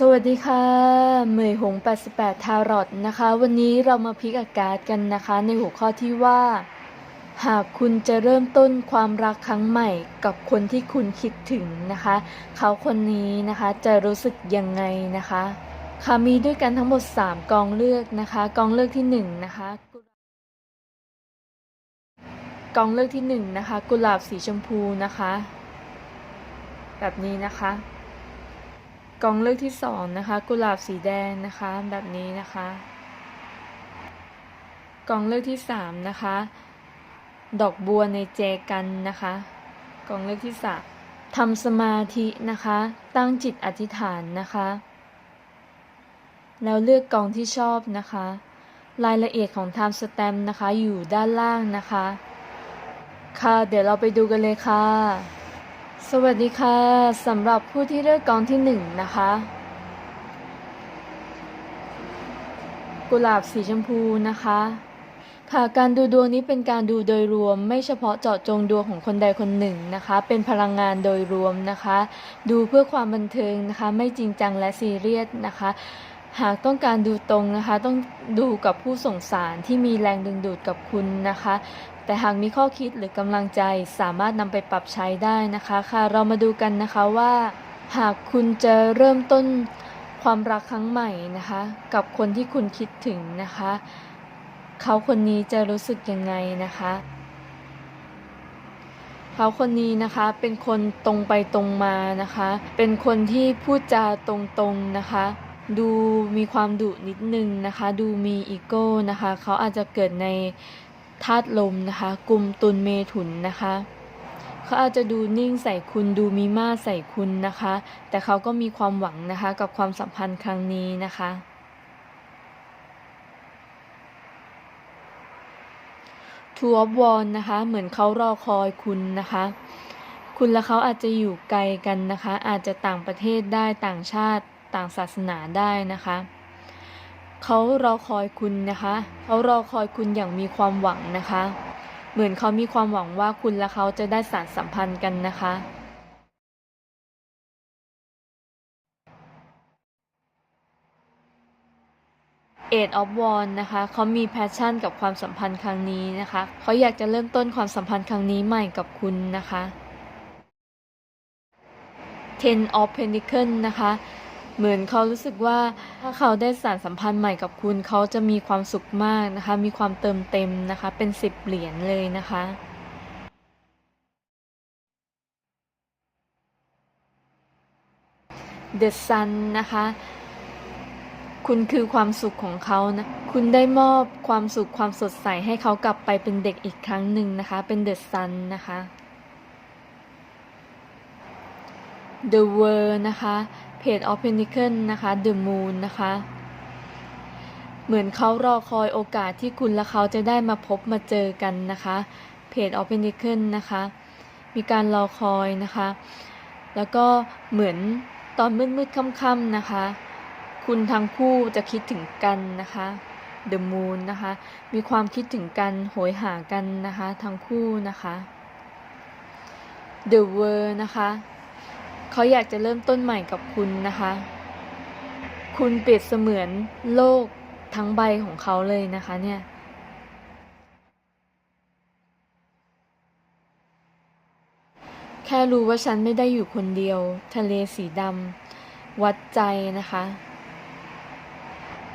สวัสดีค่ะเหมยหง 88 ทารอตนะคะ วันนี้เรามาพลิกอากาศกันนะคะ ในหัวข้อที่ว่า หากคุณจะเริ่มต้นความรักครั้งใหม่กับคนที่คุณคิดถึงนะคะ เขาคนนี้นะคะจะรู้สึกยังไงนะคะ ค่ะมีด้วยกันทั้งหมด 3 กองเลือกนะคะ กองเลือกที่ 1 นะคะ กองเลือกที่ 1 นะคะ กุหลาบสีชมพูนะคะ แบบนี้นะคะ กองเลือกที่สองนะคะ กุหลาบสีแดงนะคะแบบนี้นะคะกองเลือกที่สามนะคะ ดอกบัวในเจกันนะคะกองเลือกที่สามทำสมาธินะคะ ตั้งจิตอธิษฐานนะคะ แล้วเลือกกองที่ชอบนะคะ รายละเอียดของ Time Stamp นะคะอยู่ด้านล่างนะคะ ค่ะ เดี๋ยวเราไปดูกันเลยค่ะ สวัสดีค่ะสำหรับผู้ที่เลือกกองที่หนึ่งนะคะ กุหลาบสีชมพูนะคะ ค่ะการดูดวงนี้เป็นการดูโดยรวม ไม่เฉพาะเจาะจงดวงของคนใดคนหนึ่งนะคะ เป็นพลังงานโดยรวมนะคะ ดูเพื่อความบันเทิงนะคะ ไม่จริงจังและซีเรียสนะคะหากต้องการดูตรงนะคะ ต้องดูกับผู้ส่งสารที่มีแรงดึงดูดกับคุณนะคะ แต่หากมีข้อคิดหรือกำลังใจสามารถนำไปปรับใช้ได้นะคะค่ะเรามาดูกันนะคะว่า หากคุณจะเริ่มต้นความรักครั้งใหม่นะคะ กับคนที่คุณคิดถึงนะคะ เขาคนนี้จะรู้สึกยังไงนะคะ เขาคนนี้นะคะเป็นคนตรงไปตรงมานะคะ เป็นคนที่พูดจาตรงๆนะคะ ดูมีความดุนิดนึงนะคะ ดูมีอีโก้นะคะ เขาอาจจะเกิดใน ธาตุลมนะคะกลุ่มตุลเมถุนนะคะเขาอาจจะดูนิ่งใส่คุณดูมีมาใส่คุณนะคะ แต่เขาก็มีความหวังนะคะกับความสัมพันธ์ครั้งนี้นะคะทูออฟวอนนะคะ เหมือนเขารอคอยคุณนะคะ คุณและเขาอาจจะอยู่ไกลกันนะคะ อาจจะต่างประเทศได้ต่างชาติต่างศาสนาได้นะคะ เขารอคอยคุณนะคะ เขารอคอยคุณอย่างมีความหวังนะคะ เหมือนเขามีความหวังว่าคุณและเขาจะได้สานสัมพันธ์กันนะคะ เอ of w a n นนะคะ เขามีแพชชั่นกับความสัมพันธ์ครั้งนี้นะคะ เขาอยากจะเริ่มต้นความสัมพันธ์ครั้งนี้ใหม่กับคุณนะคะ Ten of Pentacle นะคะ เหมือนเขารู้สึกว่าถ้าเขาได้สานสัมพันธ์ใหม่กับคุณ เขาจะมีความสุขมากนะคะ มีความเติมเต็มนะคะ เป็นสิบเหรียญเลยนะคะ The Sun นะคะ คุณคือความสุขของเขานะ คุณได้มอบความสุขความสดใสให้เขากลับไปเป็นเด็กอีกครั้งหนึ่งนะคะ เป็น The Sun นะคะ The World นะคะ Page of Pentacle นะคะ The Moon นะคะ เหมือนเขารอคอยโอกาสที่คุณและเขาจะได้มาพบมาเจอกันนะคะ Page of Pentacle นะคะ มีการรอคอยนะคะ แล้วก็เหมือนตอนมืดๆค่ำๆนะคะ คุณทั้งคู่จะคิดถึงกันนะคะ The Moon นะคะ มีความคิดถึงกันโหยหากันนะคะ ทั้งคู่นะคะ The World นะคะ เขาอยากจะเริ่มต้นใหม่กับคุณนะคะ คุณเปรียบเสมือนโลกทั้งใบของเขาเลยนะคะเนี่ยแค่รู้ว่าฉันไม่ได้อยู่คนเดียว ทะเลสีดำวัดใจนะคะ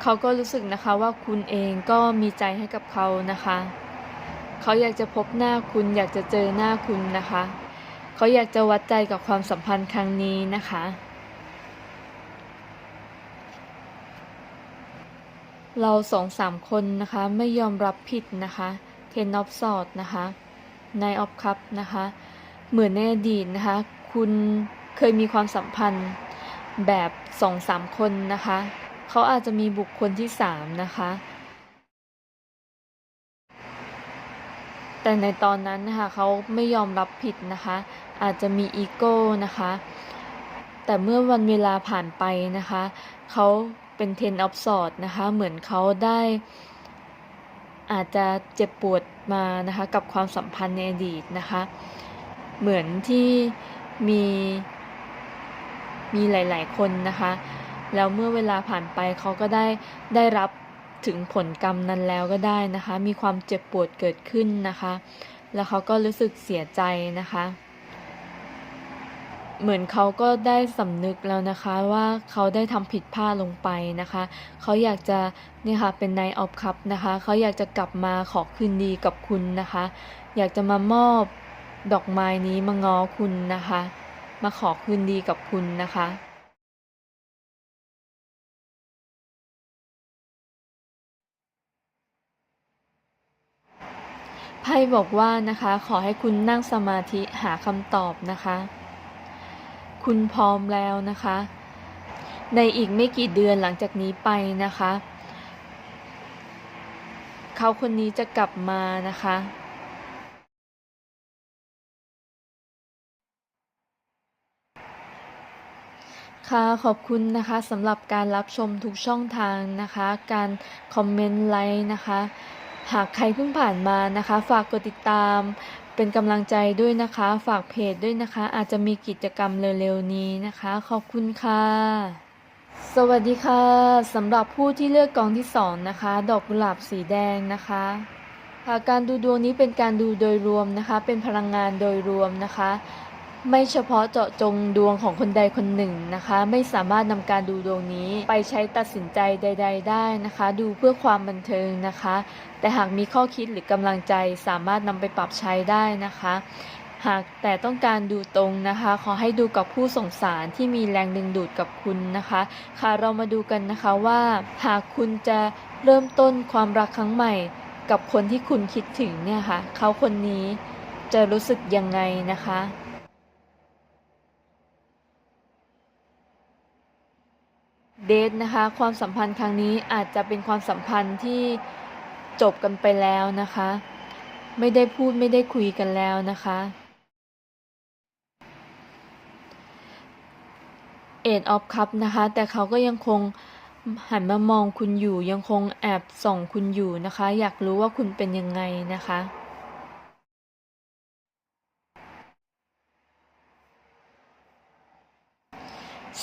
เขาก็รู้สึกนะคะว่าคุณเองก็มีใจให้กับเขานะคะ เขาอยากจะพบหน้าคุณอยากจะเจอหน้าคุณนะคะ เขาอยากจะวัดใจกับความสัมพันธ์ครั้งนี้นะคะ เราสองสามคนนะคะไม่ยอมรับผิดนะคะ Ten of Swords นะคะ Nine of Cups นะคะ เหมือนในอดีตนะคะ คุณเคยมีความสัมพันธ์แบบสองสามคนนะคะ เขาอาจจะมีบุคคลที่สามนะคะ แต่ในตอนนั้นนะคะเขาไม่ยอมรับผิดนะคะ อาจจะมีอีโก้นะคะ แต่เมื่อวันเวลาผ่านไปนะคะ เขาเป็น Ten of Swords นะคะ เหมือนเขาได้ อาจจะเจ็บปวดมานะคะกับความสัมพันธ์ในอดีตนะคะ เหมือนที่มีมีหลาย ๆ คนนะคะ แล้วเมื่อเวลาผ่านไปเขาก็ได้ได้รับถึงผลกรรมนั้นแล้วก็ได้นะคะ มีความเจ็บปวดเกิดขึ้นนะคะ แล้วเขาก็รู้สึกเสียใจนะคะ เหมือนเขาก็ได้สำนึกแล้วนะคะว่าเขาได้ทำผิดพลาดลงไปนะคะ เขาอยากจะเนี่ยค่ะเป็นนายออฟคัพนะคะ เขาอยากจะกลับมาขอคืนดีกับคุณนะคะ อยากจะมามอบดอกไม้นี้มาง้อคุณนะคะ มาขอคืนดีกับคุณนะคะไพ่บอกว่านะคะขอให้คุณนั่งสมาธิหาคำตอบนะคะ คุณพร้อมแล้วนะคะ ในอีกไม่กี่เดือนหลังจากนี้ไปนะคะ เขาคนนี้จะกลับมานะคะ ค่ะขอบคุณนะคะสำหรับการรับชมทุกช่องทางนะคะ การคอมเมนต์ไลค์นะคะ หากใครเพิ่งผ่านมานะคะ ฝากกดติดตาม เป็นกำลังใจด้วยนะคะ ฝากเพจด้วยนะคะ อาจจะมีกิจกรรมเร็วๆนี้นะคะ ขอบคุณค่ะ สวัสดีค่ะสำหรับผู้ที่เลือกกองที่สองนะคะ ดอกกุหลาบสีแดงนะคะค่ะการดูดวงนี้เป็นการดูโดยรวมนะคะ เป็นพลังงานโดยรวมนะคะ ไม่เฉพาะเจาะจงดวงของคนใดคนหนึ่งนะคะ ไม่สามารถนำการดูดวงนี้ไปใช้ตัดสินใจใด ๆ ได้นะคะ ดูเพื่อความบันเทิงนะคะ แต่หากมีข้อคิดหรือกำลังใจสามารถนำไปปรับใช้ได้นะคะ หากแต่ต้องการดูตรงนะคะ ขอให้ดูกับผู้ส่งสารที่มีแรงดึงดูดกับคุณนะคะ ค่ะเรามาดูกันนะคะว่า หากคุณจะเริ่มต้นความรักครั้งใหม่ กับคนที่คุณคิดถึงเนี่ยค่ะเขาคนนี้จะรู้สึกยังไงนะคะ เดทนะคะความสัมพันธ์ครั้งนี้อาจจะเป็นความสัมพันธ์ที่จบกันไปแล้วนะคะ ไม่ได้พูดไม่ได้คุยกันแล้วนะคะ เอ็ดออฟคัพนะคะ แต่เขาก็ยังคงหันมามองคุณอยู่ ยังคงแอบส่องคุณอยู่นะคะ อยากรู้ว่าคุณเป็นยังไงนะคะ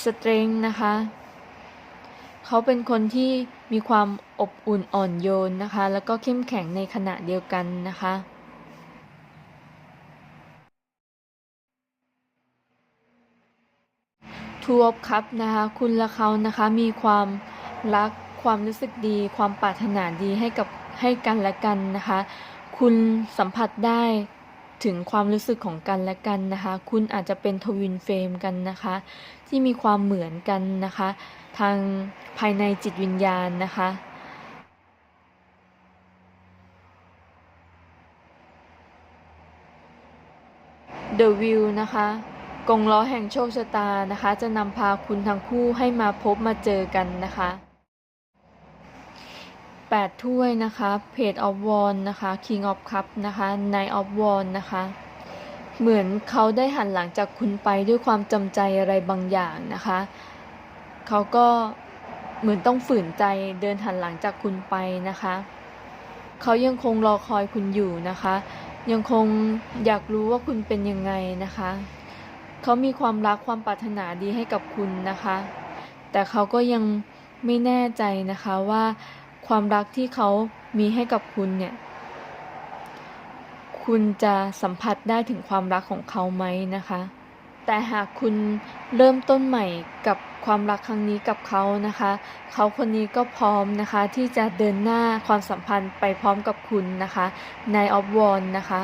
สเตรงนะคะ เขาเป็นคนที่มีความอบอุ่นอ่อนโยนนะคะ แล้วก็เข้มแข็งในขณะเดียวกันนะคะทูออฟคัพนะคะ คุณและเขานะคะมีความรักความรู้สึกดี ความปรารถนาดีให้กับให้กันและกันนะคะ คุณสัมผัสได้ถึงความรู้สึกของกันและกันนะคะ คุณอาจจะเป็นทวินเฟรมกันนะคะ ที่มีความเหมือนกันนะคะ ทางภายในจิตวิญญาณนะคะ The View นะคะกงล้อแห่งโชคชะตานะคะ จะนำพาคุณทั้งคู่ให้มาพบมาเจอกันนะคะ8ถ้วยนะคะ Page of Wands นะคะ King of Cup นะคะ Knight of Wands นะคะ เหมือนเขาได้หันหลังจากคุณไปด้วยความจำใจอะไรบางอย่างนะคะ เขาก็เหมือนต้องฝืนใจเดินหันหลังจากคุณไปนะคะ เขายังคงรอคอยคุณอยู่นะคะ ยังคงอยากรู้ว่าคุณเป็นยังไงนะคะ เขามีความรักความปรารถนาดีให้กับคุณนะคะ แต่เขาก็ยังไม่แน่ใจนะคะว่าความรักที่เขามีให้กับคุณเนี่ย คุณจะสัมผัสได้ถึงความรักของเขาไหมนะคะ แต่หากคุณเริ่มต้นใหม่กับความรักครั้งนี้กับเขานะคะ เขาคนนี้ก็พร้อมนะคะที่จะเดินหน้าความสัมพันธ์ไปพร้อมกับคุณนะคะในออฟวอนนะคะ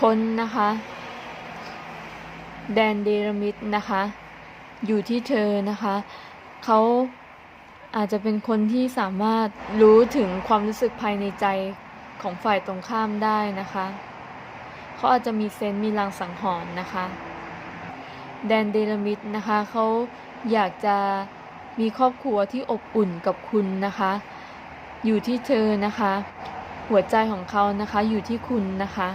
คนนะคะแดนเดรมิดนะคะ อยู่ที่เธอนะคะ เขา อาจจะเป็นคนที่สามารถรู้ถึงความรู้สึกภายในใจของฝ่ายตรงข้ามได้นะคะ เขาอาจจะมีเซนต์มีลางสังหรณ์นะคะ แดนเดรมิดนะคะเขาอยากจะมีครอบครัวที่อบอุ่นกับคุณนะคะ อยู่ที่เธอนะคะ หัวใจของเขานะคะอยู่ที่คุณนะคะ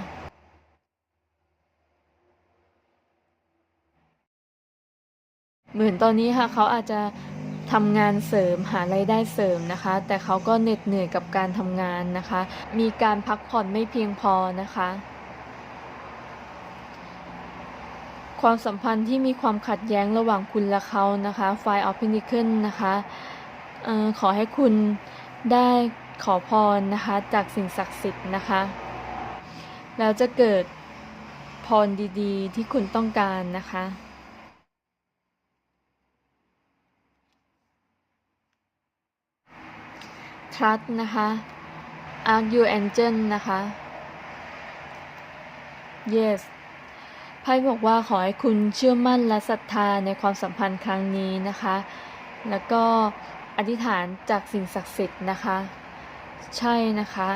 เหมือนตอนนี้ค่ะเขาอาจจะ ทำงานเสริมหารายได้เสริมนะคะ แต่เขาก็เหน็ดเหนื่อยกับการทำงานนะคะ มีการพักผ่อนไม่เพียงพอนะคะ ความสัมพันธ์ที่มีความขัดแย้งระหว่างคุณและเขานะคะ Five of Pentacles นะคะออขอให้คุณได้ขอพรนะคะจากสิ่งศักดิ์สิทธิ์นะคะ แล้วจะเกิดพรดีๆ ที่คุณต้องการนะคะ Trust นะคะ Argue Angel นะคะ Yes ไพ่บอกว่าขอให้คุณเชื่อมั่นและศรัทธาในความสัมพันธ์ครั้งนี้นะคะ แล้วก็อธิษฐานจากสิ่งศักดิ์สิทธิ์นะคะ ใช่นะคะ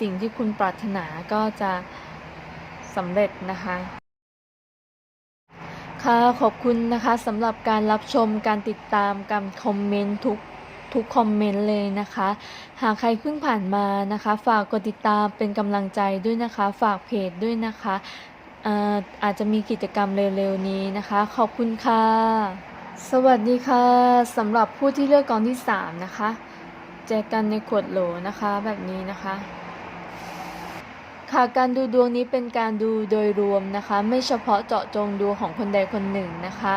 สิ่งที่คุณปรารถนาก็จะสำเร็จนะคะ ค่ะขอบคุณนะคะสำหรับการรับชมการติดตามการคอมเมนต์ทุก ทุกคอมเมนต์เลยนะคะ หากใครเพิ่งผ่านมานะคะ ฝากกดติดตามเป็นกำลังใจด้วยนะคะ ฝากเพจด้วยนะคะอออาจจะมีกิจกรรมเร็วๆนี้นะคะ ขอบคุณค่ะ สวัสดีค่ะสำหรับผู้ที่เลือกกองที่ 3 นะคะแจกันในขวดโหลนะคะแบบนี้นะคะค่ะการดูดวงนี้เป็นการดูโดยรวมนะคะ ไม่เฉพาะเจาะจงดวงของคนใดคนหนึ่งนะคะ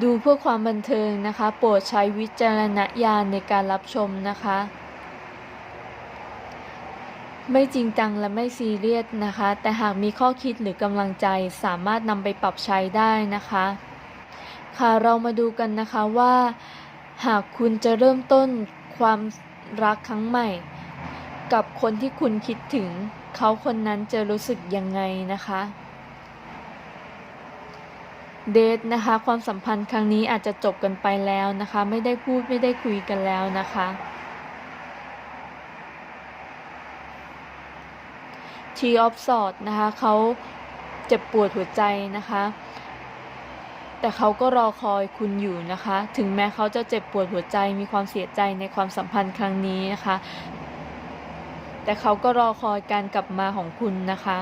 ดูเพื่อความบันเทิงนะคะ โปรดใช้วิจารณญาณในการรับชมนะคะ ไม่จริงจังและไม่ซีเรียสนะคะ แต่หากมีข้อคิดหรือกำลังใจสามารถนำไปปรับใช้ได้นะคะ ค่ะเรามาดูกันนะคะว่า หากคุณจะเริ่มต้นความรักครั้งใหม่ กับคนที่คุณคิดถึง เขาคนนั้นจะรู้สึกยังไงนะคะ เดทนะคะความสัมพันธ์ครั้งนี้อาจจะจบกันไปแล้วนะคะ ไม่ได้พูดไม่ได้คุยกันแล้วนะคะ T of Swords นะคะเขาเจ็บปวดหัวใจนะคะ แต่เขาก็รอคอยคุณอยู่นะคะ ถึงแม้เขาจะเจ็บปวดหัวใจมีความเสียใจในความสัมพันธ์ครั้งนี้นะคะ แต่เขาก็รอคอยการกลับมาของคุณนะคะ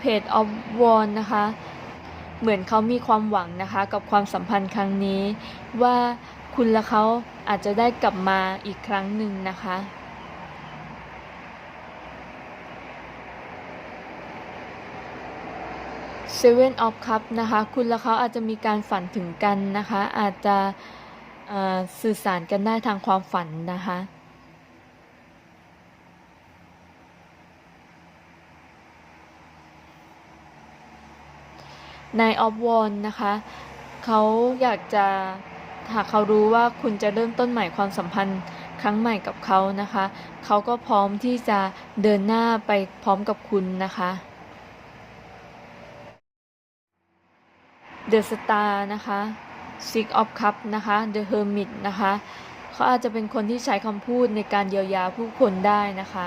เพจออฟวอนนะคะ เหมือนเขามีความหวังนะคะ กับความสัมพันธ์ครั้งนี้ ว่าคุณและเขาอาจจะได้กลับมาอีกครั้งหนึ่งนะคะ Seven of Cup นะคะ คุณและเขาอาจจะมีการฝันถึงกันนะคะ อาจจะสื่อสารกันได้ทางความฝันนะคะ นายออฟวอนนะคะ เขาอยากจะหากเขารู้ว่าคุณจะเริ่มต้นใหม่ความสัมพันธ์ครั้งใหม่กับเขานะคะ เขาก็พร้อมที่จะเดินหน้าไปพร้อมกับคุณนะคะ The Star นะคะ Six of Cups นะคะ The Hermit นะคะเขาอาจจะเป็นคนที่ใช้คำพูดในการเยียวยาผู้คนได้นะคะ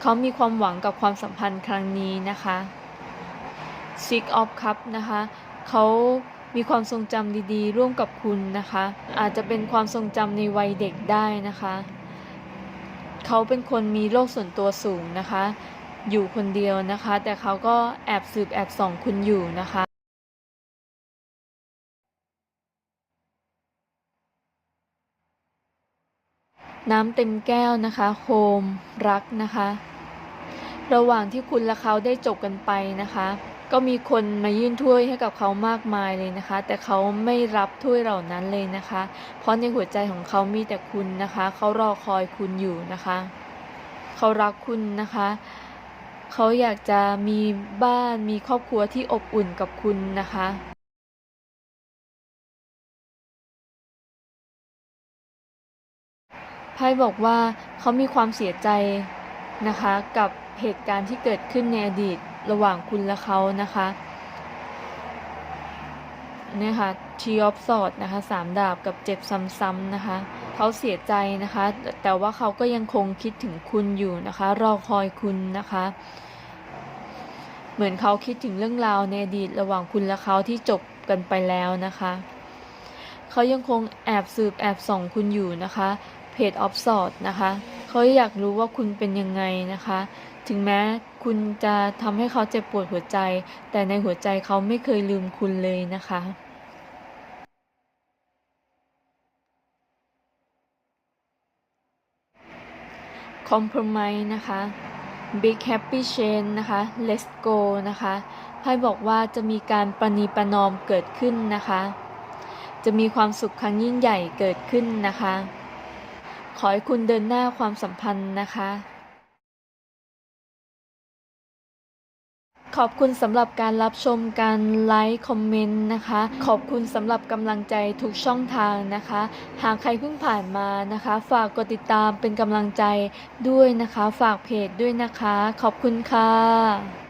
เขามีความหวังกับความสัมพันธ์ครั้งนี้นะคะ Six of Cups นะคะเขามีความทรงจำดีๆ ร่วมกับคุณนะคะ อาจจะเป็นความทรงจำในวัยเด็กได้นะคะ เขาเป็นคนมีโลกส่วนตัวสูงนะคะ อยู่คนเดียวนะคะ แต่เขาก็แอบสืบแอบส่องคุณอยู่นะคะน้ำเต็มแก้วนะคะโคมรักนะคะ ระหว่างที่คุณและเขาได้จบกันไปนะคะ ก็มีคนมายื่นถ้วยให้กับเขามากมายเลยนะคะ แต่เขาไม่รับถ้วยเหล่านั้นเลยนะคะ เพราะในหัวใจของเขามีแต่คุณนะคะ เขารอคอยคุณอยู่นะคะ เขารักคุณนะคะ เขาอยากจะมีบ้านมีครอบครัวที่อบอุ่นกับคุณนะคะไพ่บอกว่าเขามีความเสียใจนะคะ กับเหตุการณ์ที่เกิดขึ้นในอดีต ระหว่างคุณและเขานะคะเนี่ยค่ะ T of Swords นะคะสามดาบกับเจ็บซ้ำๆนะคะเขาเสียใจนะคะ แต่ว่าเขาก็ยังคงคิดถึงคุณอยู่นะคะ รอคอยคุณนะคะ เหมือนเขาคิดถึงเรื่องราวในอดีตระหว่างคุณและเขาที่จบกันไปแล้วนะคะเขายังคงแอบสืบแอบส่องคุณอยู่นะคะเพจออฟสอดนะคะเขาอยากรู้ว่าคุณเป็นยังไงนะคะ ถึงแม้คุณจะทำให้เขาเจ็บปวดหัวใจ แต่ในหัวใจเขาไม่เคยลืมคุณเลยนะคะคอม p r o m i s e นะคะ Big Happy Chain นะคะ Let's Go นะคะไพ่บอกว่าจะมีการประนีประนอมเกิดขึ้นนะคะ จะมีความสุขครั้งยิ่งใหญ่เกิดขึ้นนะคะ ขอให้คุณเดินหน้าความสัมพันธ์นะคะ ขอบคุณสำหรับการรับชมการไลค์คอมเมนต์นะคะ ขอบคุณสำหรับกำลังใจทุกช่องทางนะคะ หากใครเพิ่งผ่านมานะคะ ฝากกดติดตามเป็นกำลังใจด้วยนะคะ ฝากเพจด้วยนะคะ ขอบคุณค่ะ